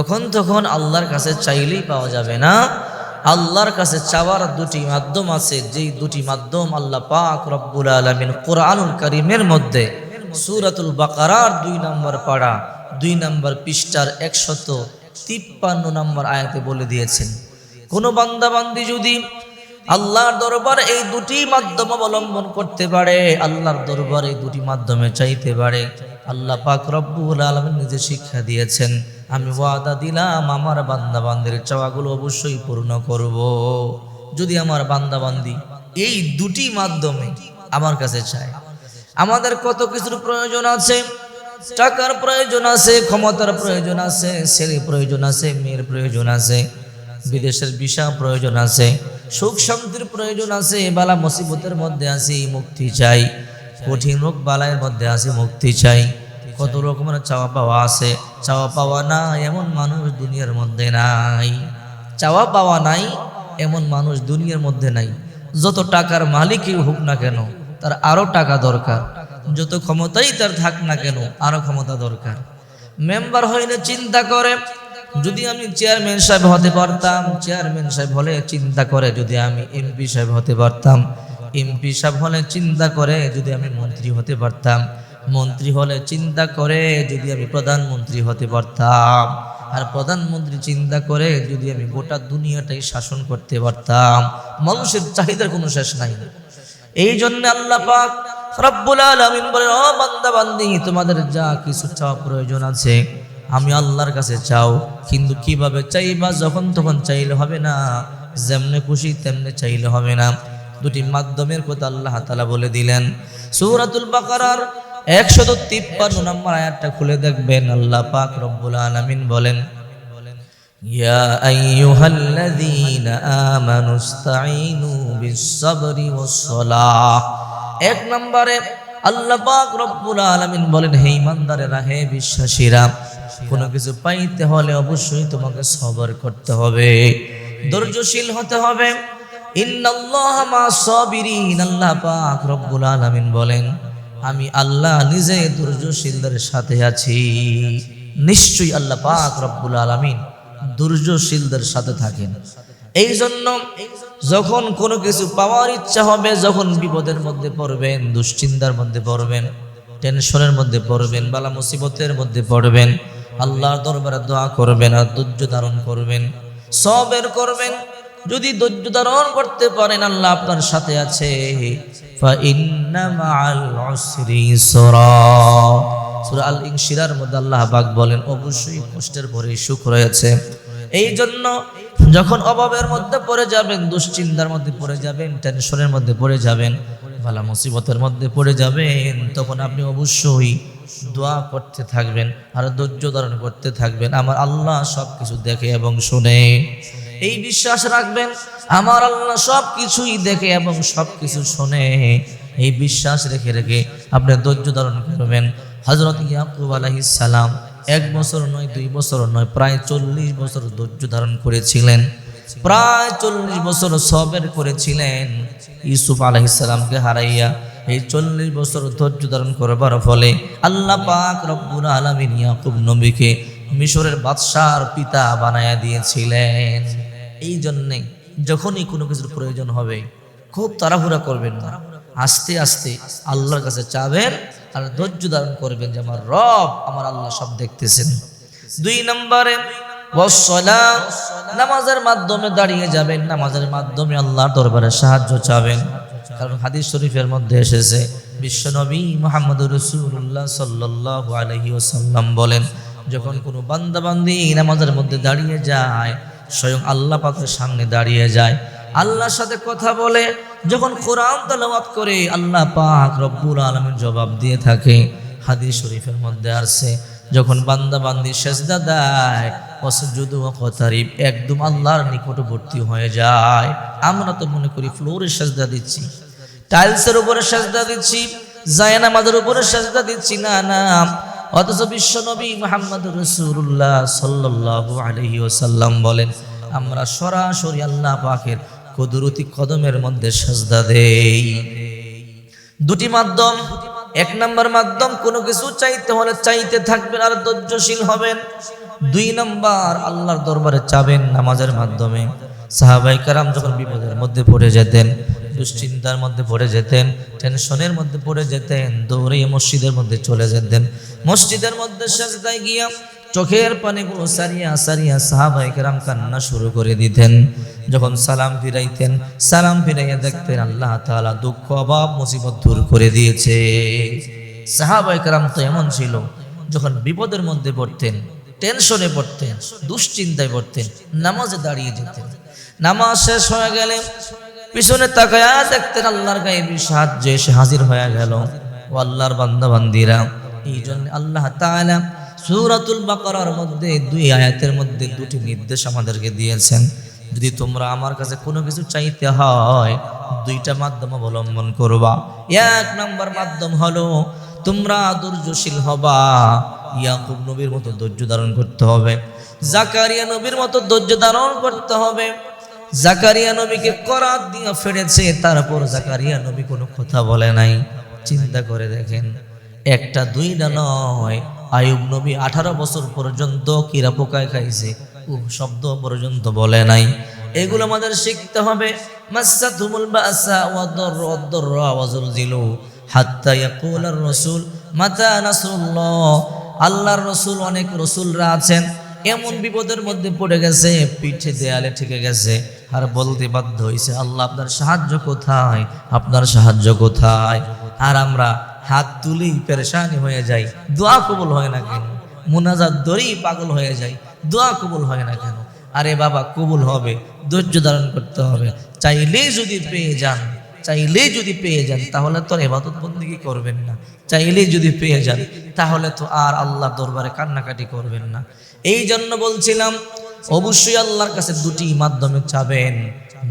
তখন তখন আল্লাহর কাছে চাইলেই পাওয়া যাবে না। আল্লাহর কাছে চাওয়ার দুটি মাধ্যম আছে। যেই দুটি মাধ্যম আল্লাহ পাক রব্বুল আলমিন কোরআনুল করিমের মধ্যে সুরাতুল বাকারার দুই নম্বর পাড়া, দুই নম্বর পৃষ্ঠার একশত তিপ্পান্ন নম্বর আয়াতে বলে দিয়েছেন। কোনো বান্দাবান্দি যদি আল্লাহর দরবার এই দুটি মাধ্যম অবলম্বন করতে পারে, আল্লাহর দরবার এই দুটি মাধ্যমে চাইতে পারে। আল্লাহ পাক রব্বুল আলমিন নিজে শিক্ষা দিয়েছেন, আমি ওয়াদা দিলাম আমার বান্দাবান্দির চাওয়াগুলো অবশ্যই পূর্ণ করব। যদি আমার বান্দাবান্দি এই দুটি মাধ্যমে আমার কাছে চায়, আমাদের কত কিছুর প্রয়োজন আছে টাকার প্রয়োজন আছে, ক্ষমতার প্রয়োজন আছে ছেলে প্রয়োজন আছে, মেয়ের প্রয়োজন আছে, বিদেশের ভিসা প্রয়োজন আছে, সুখ শান্তির প্রয়োজন আছে, বালা মুসিবতের মধ্যে আছি, মুক্তি চাই, কঠিন রোগ বালায়ের মধ্যে আছে, মুক্তি চাই কত রকমের চাওয়া পাওয়া আছে? চাওয়া পাওয়া না এমন মানুষ দুনিয়ার মধ্যে নাই। চাওয়া পাওয়া নাই এমন মানুষ দুনিয়ার মধ্যে নাই। যত টাকার মালিকই হোক না কেন, তার আরও টাকা দরকার। যত ক্ষমতাই তার থাক না কেন, আরও ক্ষমতা দরকার। মেম্বার হইলে চিন্তা করে। যদি আমি চেয়ারম্যান সাহেব হতে পারতাম, চেয়ারম্যান সাহেব হলে চিন্তা করে যদি আমি এমপি সাহেব হতে পারতাম। এমপি সাহেব হলে চিন্তা করে যদি আমি মন্ত্রী হতে পারতাম। মন্ত্রী হলে চিন্তা করে যদি আমি প্রধানমন্ত্রী হতে পারতাম। আর প্রধানমন্ত্রী চিন্তা করে যদি আমি গোটা দুনিয়াটাই শাসন করতে পারতাম। মানুষের চাহিদার কোনো শেষ নাই। এই জন্য আল্লাহ পাক রব্বুল আলামিন বলেন, ও বান্দা বান্দি তোমাদের যা কিছু চাওয়া প্রয়োজন আছে, আমি আল্লাহর কাছে চাও। কিন্তু কীভাবে চাইবা? যখন তখন চাইলে হবে না। যেমনে খুশি তেমনে চাইলে হবে না। দুটি মাধ্যমের কথা আল্লাহ তাআলা বলে দিলেন। সূরাতুল বাকারার একশত তিপ্পান্ন নম্বর আয়াতটা খুলে দেখবেন আল্লাহ পাক রব্বুল আলামিন বলেন يا أيها الذين آمنوا استعينوا بالصبر والصلاة এক নম্বরে আল্লাহ পাক রব্বুল আলামিন বলেন হে ইমানদারেরা হে বিশ্বাসীরা কোনো কিছু পাইতে হলে অবশ্যই তোমাকে সবর করতে হবে ধৈর্যশীল হতে হবে ইন্নাল্লাহ মা সাবিরিন আল্লাহ পাক রব্বুল আলামিন বলেন আমি আল্লাহ নিজে ধৈর্যশীলদের সাথে আছি। নিশ্চয়ই আল্লাহ পাক রব্বুল আলামিন দুর্যশীলদের সাথে থাকেন। এই জন্য যখন কোনো কিছু পাওয়ার ইচ্ছা হবে, যখন বিপদের মধ্যে পড়বেন, দুশ্চিন্তার মধ্যে পড়বেন, টেনশনের মধ্যে পড়বেন, বালা মুসিবতের মধ্যে পড়বেন, আল্লাহর দরবারে দোয়া করবেন আর ধৈর্য ধারণ করবেন সবের করবেন যদি ধৈর্য ধারণ করতে পারেন, আল্লাহ আপনার সাথে আছে। আল ইংশিরার মধ্যে আল্লাহ বাগ বলেন, অবশ্যই কষ্টের পরে সুখ রয়েছে। এই জন্য যখন অভাবের মধ্যে পড়ে যাবেন, দুশ্চিন্তার মধ্যে পড়ে যাবেন টেনশনের মধ্যে পড়ে যাবেন ভালা মুসিবতের মধ্যে পড়ে যাবেন, তখন আপনি অবশ্যই দোয়া করতে থাকবেন, আর ধৈর্য ধারণ করতে থাকবেন, আমার আল্লাহ সব কিছু দেখে এবং শুনে। এই বিশ্বাস রাখবেন, আমার আল্লাহ সব কিছুই দেখে এবং সব কিছু শোনে। এই বিশ্বাস রেখে রেখে আপনি ধৈর্য ধারণ করবেন। হজরত ইয়াকুব সালাম এক বছর নয়, দুই বছর নয়, প্রায় চল্লিশ বছর ধৈর্য ধারণ করেছিলেন। প্রায় চল্লিশ বছর সবের করেছিলেন। ইউসুফ আলাইসালামকে হারাইয়া এই চল্লিশ বছর ধৈর্য ধারণ করবার ফলে আল্লাহ পাক রব্বুল আলমিন ইয়াকুব নবীকে মিশরের বাদশার পিতা বানায়া দিয়েছিলেন। এই জন্যে যখনই কোনো কিছুর প্রয়োজন হবে, খুব তাড়াহুড়া করবেন না। আস্তে আস্তে আল্লাহর কাছে চাবেন আর ধৈর্য ধারণ করবেন যে আমার রব আমার আল্লাহ সব দেখতেছেন। দুই নম্বরে নামাজের মাধ্যমে দাঁড়িয়ে যাবেন। নামাজের মাধ্যমে আল্লাহর দরবারে সাহায্য চাবেন। কারণ হাদিস শরীফের মধ্যে এসেছে, বিশ্বনবী মোহাম্মদ রসুল্লাহ সাল্লাহ আলহি ওসাল্লাম বলেন, যখন কোনো বান্দাবান্দি নামাজের মধ্যে দাঁড়িয়ে যায়, স্বয়ং আল্লাহ পাকের সামনে দাঁড়িয়ে যায়, আল্লাহর সাথে কথা বলে, যখন কোরআন তালাওয়াত করে, আল্লাহ পাক রব্বুল আলমের জবাব দিয়ে থাকে। হাদিস শরীফের মধ্যে আসছে, যখন বান্দা বান্দি সেজদা দেয় অসজুদু একদম আল্লাহর নিকটবর্তী হয়ে যায়। আমরা তো মনে করি ফ্লোরে সেজদা দিচ্ছি। টাইলসের উপরে সেজদা দিচ্ছি, জায়নামাজের উপরে সেজদা দিচ্ছি, না না। অথচ বিশ্বনবী মোহাম্মদ রসুল্লাহ সাল্লাহ আলহি ওসাল্লাম বলেন, আমরা সরাসরি আল্লাহ পাকের কুদরতি কদমের মধ্যে সাজদা দেই। দুটি মাধ্যম, এক নম্বর মাধ্যম, কোনো কিছু চাইতে হলে চাইতে থাকবেন, আর ধৈর্যশীল হবেন। দুই নম্বর, আল্লাহর দরবারে চাবেন নামাজের মাধ্যমে। সাহাবাই কারাম যখন বিপদের মধ্যে পড়ে যেতেন দুশ্চিন্তার মধ্যে পড়ে যেতেন, টেনশনের মধ্যে পড়ে যেতেন, দৌড়ে মসজিদের মধ্যে চলে যেতেন। মসজিদের মধ্যে সাজদায় গিয়া চোখের পানিগুলো সারিয়া সারিয়া সাহাবাই কেরাম কান্না শুরু করে দিতেন। যখন সালাম ফিরাইতেন, সালাম ফিরাইয়া দেখতেন আল্লাহ তাআলা দুঃখ, অভাব, মুসিবত দূর করে দিয়েছে। সাহাবাই কেরাম তো এমন ছিল, যখন বিপদের মধ্যে পড়তেন, টেনশনে পড়তেন, দুশ্চিন্তায় পড়তেন, নামাজে দাঁড়িয়ে যেতেন। নামাজ শেষ হয়ে গেলে পিছনে তাকায়া দেখতেন আল্লাহর গায়ে সাহায্যে এসে হাজির হয়ে গেল। ও আল্লাহর বান্দা বান্দিরা এই জন্য আল্লাহ তাআলা সূরাতুল বাকারার মধ্যে দুই আয়াতের মধ্যে দুটি নির্দেশ আমাদেরকে দিয়েছেন। যদি তোমরা আমার কাছে কোনো কিছু চাইতে হয়, দুইটা মাধ্যম অবলম্বন করবা। এক নম্বর মাধ্যম হলো, তোমরা ধৈর্যশীল হবা। ইয়াকুব নবীর মতো ধৈর্য ধারণ করতে হবে। জাকারিয়া নবীর মতো ধৈর্য ধারণ করতে হবে। জাকারিয়া নবীকে করাত দিয়ে ফেড়েছে তারপর জাকারিয়া নবী কোনো কথা বলে নাই। চিন্তা করে দেখেন, একটা দুই দুইটা নয়, আয়ুব নবী আঠারো বছর পর্যন্ত কিরা পোকায় খাইছে শব্দ পর্যন্ত বলে নাই। এগুলো আমাদের শিখতে হবে। মাসাতুমুল বাসা ওয়াদর ওয়াদর ওয়াজুলজিলু হাত্তা ইয়াকুলার রাসূল মাতা নাসরুল্লাহ। আল্লাহর রসুল, অনেক রসুলরা আছেন। এমন বিপদের মধ্যে পড়ে গেছে, পিঠে দেয়ালে ঠেকে গেছে। আর বলতে বাধ্য হয়েছে আল্লাহ, আপনার সাহায্য কোথায়? আপনার সাহায্য কোথায়? আর আমরা হাত তুলেই পেরেশানি হয়ে যাই। দোয়া কবুল হয় না কেন? মুনাজাত দরেই পাগল হয়ে যায় দোয়া কবুল হয় না কেন? আরে বাবা, কবুল হবে, ধৈর্য ধারণ করতে হবে। চাইলেই যদি পেয়ে যান চাইলেই যদি পেয়ে যান, তাহলে তো এবাদত বন্দিগি করবেন না। চাইলেই যদি পেয়ে যান, তাহলে তো আর আল্লাহ দরবারে কান্নাকাটি করবেন না। এই জন্য বলছিলাম অবশ্যই আল্লাহর কাছে দুটি মাধ্যমে চাবেন।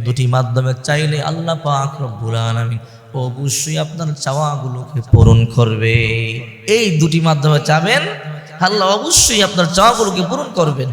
দুটি মাধ্যমে চাইলে আল্লাহ পাক রব্বুল আলামিন অবশ্যই আপনার চাওয়াগুলোকে পূরণ করবে। এই দুটি মাধ্যমে চাবেন, আল্লাহ অবশ্যই আপনার চাওয়াগুলোকে পূরণ করবেন।